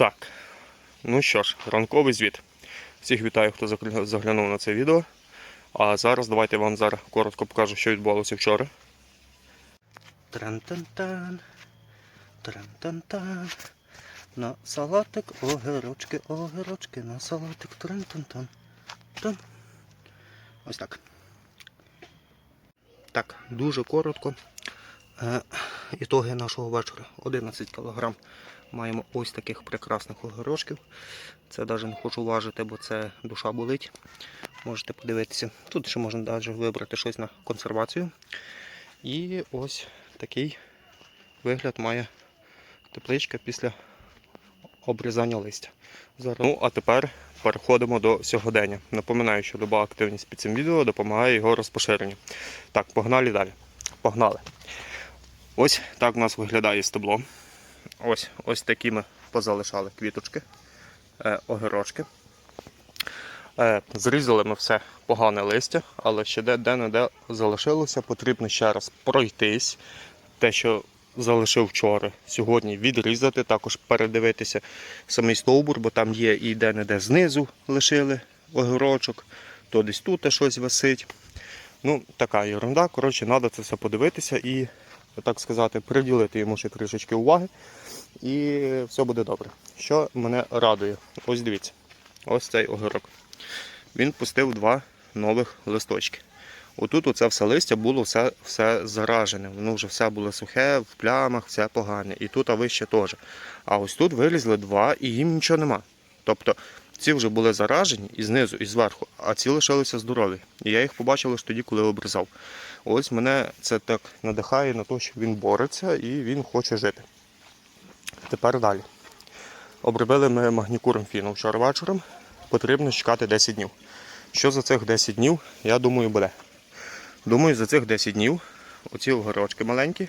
Так, ну що ж, ранковий звіт. Всіх вітаю, хто заглянув на це відео. А зараз давайте вам зараз коротко покажу, що відбувалося вчора. Тран-тан-тан. Тран-тан-тан. На салатик огірочки, огірочки, на салатик тран-тан-тан. Тан. Ось так. Так, дуже коротко. Ітоги нашого вечора. 11 кг. Маємо ось таких прекрасних огірочків. Це навіть не хочу важити, бо це душа болить. Можете подивитися. Тут ще можна навіть вибрати щось на консервацію. І ось такий вигляд має тепличка після обрізання листя. Зараз. Ну, а тепер переходимо до сьогодення. Напоминаю, що люба активність під цим відео допомагає його розпоширенню. Так, погнали далі. Погнали. Ось так у нас виглядає стебло. Ось ось такі ми позалишали квіточки, е, огірочки. Е, зрізали ми все погане листя, але ще де-не-де залишилося. Потрібно ще раз пройтись. Те, що залишив вчора, сьогодні відрізати, також передивитися самий стовбур, бо там є і де-не-де знизу лишили огірочок, то десь тут щось висить. Ну, така ерунда. Коротше, треба це все подивитися і, так сказати, приділити йому ще трішечки уваги. І все буде добре. Що мене радує? Ось дивіться, ось цей огірок. Він пустив два нових листочки. Отут оце все листя було все, все заражене. Воно вже все було сухе, в плямах, все погане. І тут а вище теж. А ось тут вилізли два і їм нічого нема. Тобто ці вже були заражені і знизу, і зверху, а ці лишилися здорові. І я їх побачив лише тоді, коли обрізав. Ось мене це так надихає на те, що він бореться і він хоче жити. Тепер далі. Обробили ми магнікуром фіном вчора вечором. Потрібно чекати 10 днів. Що за цих 10 днів, я думаю, буде. Думаю, за цих 10 днів оці огорочки маленькі,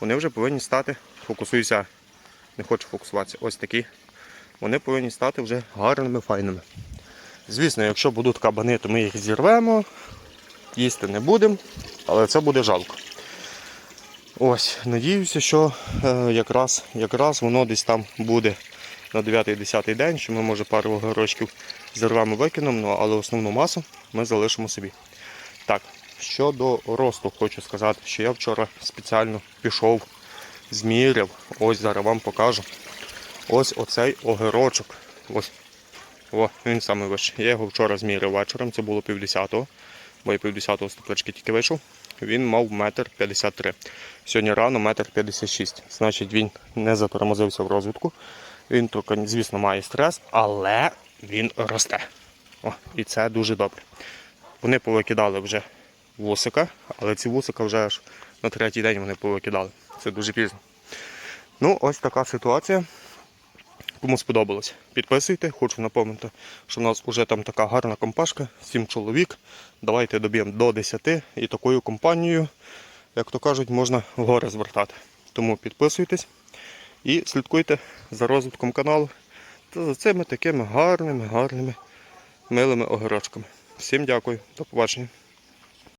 вони вже повинні стати, фокусуюся, не хочу фокусуватися, ось такі. Вони повинні стати вже гарними, файними. Звісно, якщо будуть кабани, то ми їх зірвемо, їсти не будемо, але це буде жалко. Ось, надіюся, що е, якраз, якраз воно десь там буде на 9-10 день, що ми може пару огірочків зірвемо викинемо, ну, але основну масу ми залишимо собі. Так, щодо росту, хочу сказати, що я вчора спеціально пішов, зміряв. Ось зараз вам покажу. Ось оцей огірочок. Ось. О, він саме вищий. Я його вчора зміряв вечором, це було півдесятого, бо я півдесятого з теплички тільки вийшов. Він мав метр 53. Сьогодні рано метр 56. Значить, він не затормозився в розвитку. Він тільки, звісно, має стрес, але він росте. О, і це дуже добре. Вони повикидали вже вусика, але ці вусика вже аж на третій день вони повикидали. Це дуже пізно. Ну, ось така ситуація. Кому сподобалось, підписуйте. Хочу напомнити, що в нас вже там така гарна компашка, 7 чоловік. Давайте доб'ємо до 10 і такою компанією, як то кажуть, можна в гори звертати. Тому підписуйтесь і слідкуйте за розвитком каналу та за цими такими гарними, гарними, милими огірочками. Всім дякую, до побачення.